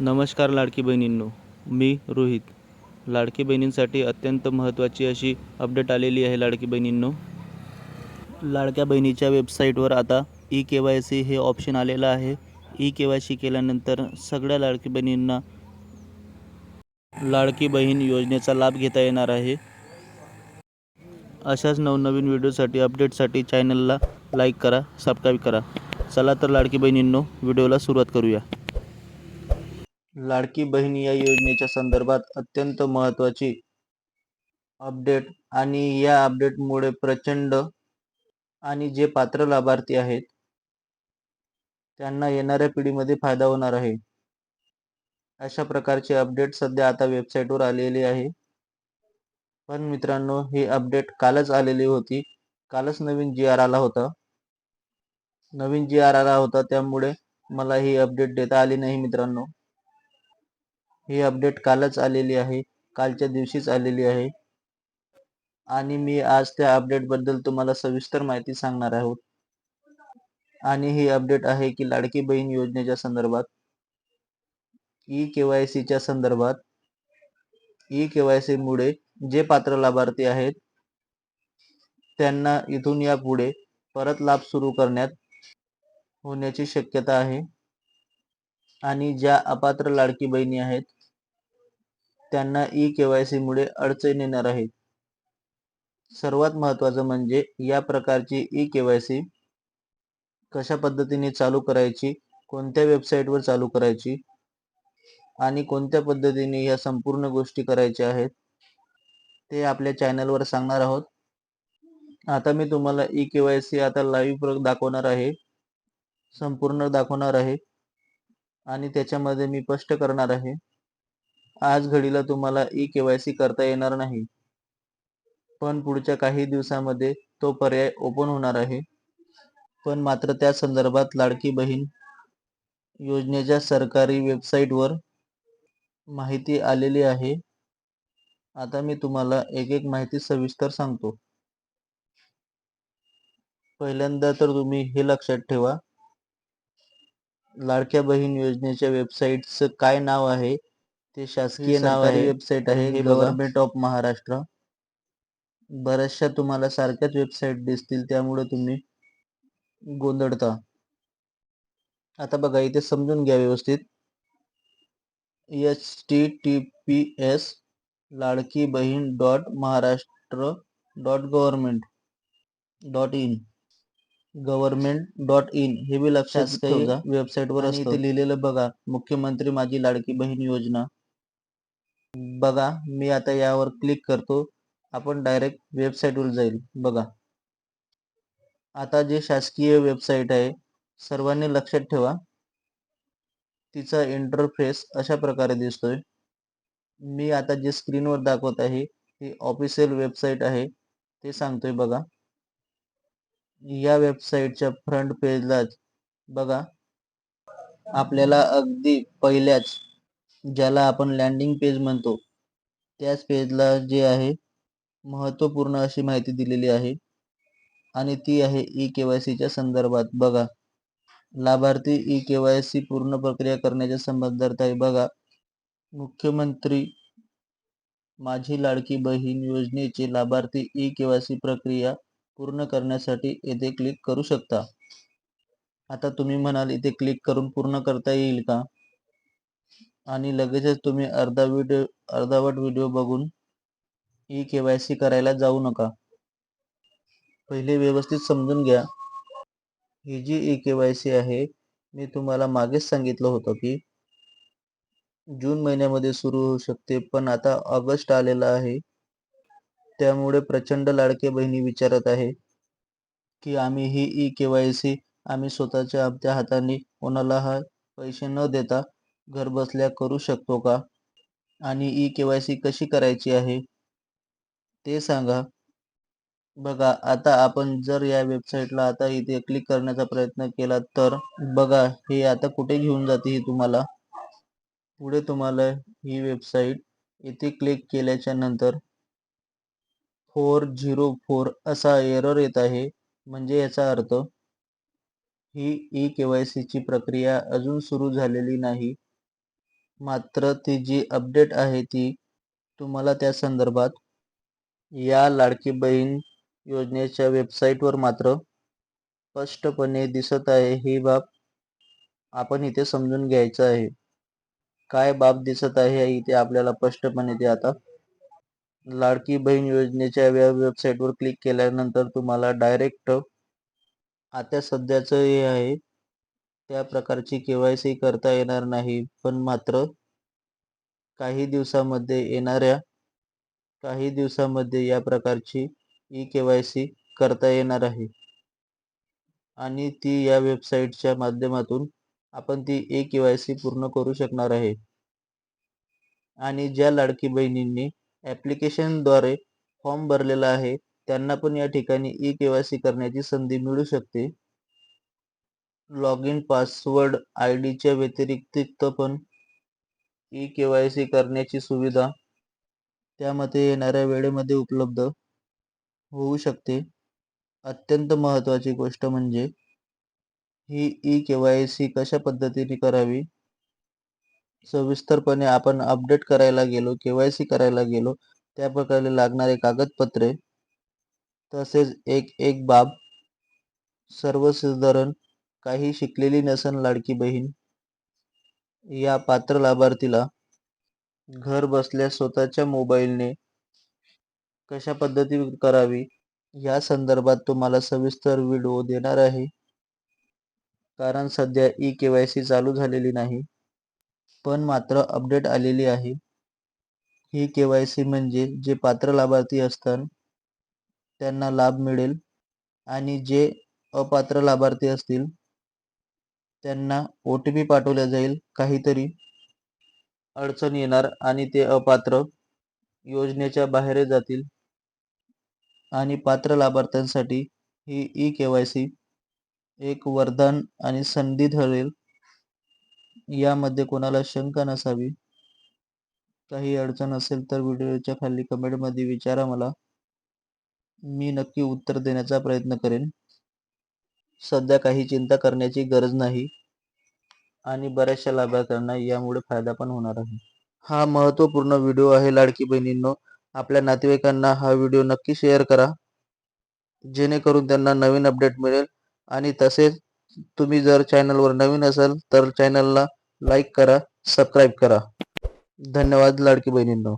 नमस्कार लाडकी बहिणींनो मी रोहित. लाडकी बहिणींसाठी अत्यंत महत्त्वाची अशी अपडेट आलेली आहे लाडकी बहिणींनो. लाडक्या बहिणीच्या वेबसाईटवर आता ई के वाय सी हे ऑप्शन आलेलं आहे. ई के वाय सी केल्यानंतर सगळ्या लाडकी बहिणींना लाडकी बहीण योजनेचा लाभ घेता येणार आहे. अशाच नवनवीन व्हिडिओसाठी अपडेटसाठी चॅनलला लाईक करा सबस्क्राईब करा. चला तर लाडकी बहिणींनो व्हिडिओला सुरुवात करूया. लाडकी बहीण या योजनेच्या संदर्भात अत्यंत महत्त्वाची अपडेट आणि या अपडेटमुळे प्रचंड आणि जे पात्र लाभार्थी आहेत त्यांना येणाऱ्या पिढीमध्ये फायदा होणार आहे. अशा प्रकारचे अपडेट सध्या आता वेबसाईटवर आलेले आहे. पण मित्रांनो ही अपडेट कालच आलेली होती. कालच नवीन जी आर आला होता. नवीन जी आर आला होता त्यामुळे मला ही अपडेट देता आली नाही मित्रांनो. ही अपडेट कालच आलेली आहे. कालच्या दिवशीच आलेली आहे. आणि मी आज त्या अपडेटबद्दल तुम्हाला सविस्तर माहिती सांगणार आहोत. आणि ही अपडेट आहे की लाडकी बहीण योजनेच्या संदर्भात ई के संदर्भात ई के वाय मुळे जे पात्र लाभार्थी आहेत त्यांना इथून यापुढे परत लाभ सुरू करण्यात होण्याची शक्यता आहे. आणि ज्या अपात्र लाडकी बहिणी आहेत त्यांना ई के वाय सी मुळे अडचण येणार आहे सर्वात महत्वाचं म्हणजे या प्रकारची ई के वाय सी कशा पद्धतीने चालू करायची कोणत्या वेबसाईटवर चालू करायची आणि कोणत्या पद्धतीने या संपूर्ण गोष्टी करायच्या आहेत ते आपल्या चॅनलवर सांगणार आहोत. आता मी तुम्हाला ई के वाय सी आता लाईव्ह दाखवणार आहे. संपूर्ण दाखवणार आहे. आणि त्याच्यामध्ये मी स्पष्ट करणार आहे. आज घडीला तुम्हाला ई केवायसी करता येणार नाही. पण पुढच्या काही दिवसामध्ये तो पर्याय ओपन होणार आहे. पण मात्र त्या संदर्भात लाडकी बहीण योजनेच्या सरकारी वेबसाईटवर माहिती आलेली आहे. आता मी तुम्हाला एक एक माहिती सविस्तर सांगतो. पहिल्यांदा तर तुम्ही हे लक्षात ठेवा. लाडक्या बहीण योजनेच्या वेबसाईटचं काय नाव आहे? ते शासकीय नाव आहे वेबसाईट आहे गव्हर्नमेंट ऑफ महाराष्ट्र. बऱ्याचशा तुम्हाला सारख्याच वेबसाईट दिसतील त्यामुळे तुम्ही गोंधळता. आता बघा इथे समजून घ्या व्यवस्थित. H T T P S Ladki Bahin dot Maharashtra dot government dot in government dot in हे बी लक्षात ठेवा वेबसाईटवर इथे लिहिलेलं बघा मुख्यमंत्री माझी लाडकी बहीण योजना. बघा मी आता यावर क्लिक करतो. आपण डायरेक्ट वेबसाईटवर जाईल. बघा. आता जे शासकीय वेबसाईट आहे सर्वांनी लक्षात ठेवा. तिचा इंटरफेस अशा प्रकारे दिसतोय. मी आता जे स्क्रीनवर दाखवत आहे ही ऑफिशियल वेबसाईट आहे. ते सांगतोय बघा. या वेबसाईटच्या फ्रंट पेजलाच बघा. आपल्याला अगदी पहिल्याच ज्याला आपण लँडिंग पेज म्हणतो. त्याच पेजला जे आहे महत्त्वपूर्ण अशी माहिती दिलेली आहे. आणि ती आहे ई के वाय सीच्या संदर्भात. बघा. लाभार्थी ई के वाय सी पूर्ण प्रक्रिया करण्याच्या संबंधात आहे. बघा. मुख्यमंत्री माझी लाडकी बहीण योजनेचे लाभार्थी ई के वाय सी प्रक्रिया पूर्ण करण्यासाठी येथे क्लिक करू शकता. आता तुम्ही म्हणाल इथे क्लिक करून पूर्ण करता येईल का? आणि लगेचच तुम्ही अर्धा व्हिडिओ अर्धावट व्हिडिओ बघून ई के वाय सी करायला जाऊ नका. पहिले व्यवस्थित समजून घ्या. ही जी ई के वाय सी आहे मी तुम्हाला मागेच सांगितलं होतं की जून महिन्यामध्ये सुरू होऊ शकते पण आता ऑगस्ट आलेला आहे. त्यामुळे प्रचंड लाडके बहिणी विचारत आहे की आम्ही ही ई के वाय सी आम्ही स्वतःच्या आपल्या हाताने कोणाला हा पैसे न देता घरबसल्या करू शकतो का? आणि ई के वाय सी कशी करायची आहे? ते सांगा. बघा आता आपण जर या वेबसाईटला आता इथे क्लिक करण्याचा प्रयत्न केला तर बघा हे आता कुठे घेऊन जाते ही तुम्हाला? पुढे तुम्हाला ही वेबसाईट इथे क्लिक केल्याच्यानंतर फोर झिरो फोर असा एरर येत आहे. म्हणजे याचा अर्थ ही ई के वाय सीची प्रक्रिया अजून सुरू झालेली नाही. मात्र ती जी अपडेट आहे ती तुम्हाला त्या संदर्भात या लाडकी बहीण योजनेच्या वेबसाईटवर मात्र स्पष्टपणे दिसत आहे. ही बाब आपण इथे समजून घ्यायचं आहे. काय बाब दिसत आहे इथे आपल्याला स्पष्टपणे ते आता लाडकी बहीण योजनेच्या या वेबसाईटवर क्लिक केल्यानंतर तुम्हाला डायरेक्ट आता सध्याचं हे आहे. त्या प्रकारची केवायसी करता येणार नाही. पण मात्र काही दिवसामध्ये येणाऱ्या काही दिवसामध्ये या प्रकारची ई केवायसी करता येणार आहे. आणि ती या वेबसाईटच्या माध्यमातून आपण ती ई केवायसी पूर्ण करू शकणार आहे. आणि ज्या लाडकी बहिणींनी ॲप्लिकेशनद्वारे फॉर्म भरलेला आहे त्यांना पण या ठिकाणी ई केवायसी करण्याची संधी मिळू शकते. लॉग इन पासवर्ड आय डीच्या व्यतिरिक्त पण ई के वाय सी करण्याची सुविधा त्यामध्ये येणाऱ्या वेळेमध्ये उपलब्ध होऊ शकते. अत्यंत महत्त्वाची गोष्ट म्हणजे ही ई के वाय सी कशा पद्धतीने करावी? सविस्तरपणे आपण अपडेट करायला गेलो के वाय सी करायला गेलो त्या प्रकारे लागणारे कागदपत्रे तसेच एक एक बाब सर्वसाधारण काही शिकलेली नसन लाडकी बहीण. या पात्र लाभार्थीला घर बसल्या स्वतःच्या मोबाईलने कशा पद्धतीने करावी या संदर्भात तुम्हाला सविस्तर व्हिडिओ देणार आहे. कारण सध्या ई के वाय सी चालू झालेली नाही पण मात्र अपडेट आलेली आहे. ही के वाय सी म्हणजे जे पात्र लाभार्थी असतात त्यांना लाभ मिळेल आणि जे अपात्र लाभार्थी असतील त्यांना ओ टी पी पाठवल्या जाईल. काहीतरी अडचण येणार आणि ते अपात्र योजनेच्या बाहेर जातील. आणि पात्र लाभार्थ्यांसाठी ही ई के वाय सी एक वरदान आणि संधी ठरेल. यामध्ये कोणाला शंका नसावी काही अडचण असेल तर व्हिडिओच्या खाली कमेंटमध्ये विचारा मला. मी नक्की उत्तर देण्याचा प्रयत्न करेन. सध्या काही चिंता करण्याची गरज नाही आणि बऱ्याचशा लाभार्थ्यांना यामुळे फायदा पण होणार आहे. हा महत्त्वपूर्ण व्हिडिओ आहे लाडकी बहिणींनो. आपल्या नातेवाईकांना हा व्हिडिओ नक्की शेअर करा. जेणेकरून त्यांना नवीन अपडेट मिळेल आणि तसेच तुम्ही जर चॅनलवर नवीन असाल तर चॅनलला लाईक करा सबस्क्राईब करा. धन्यवाद लाडकी बहिणींनो.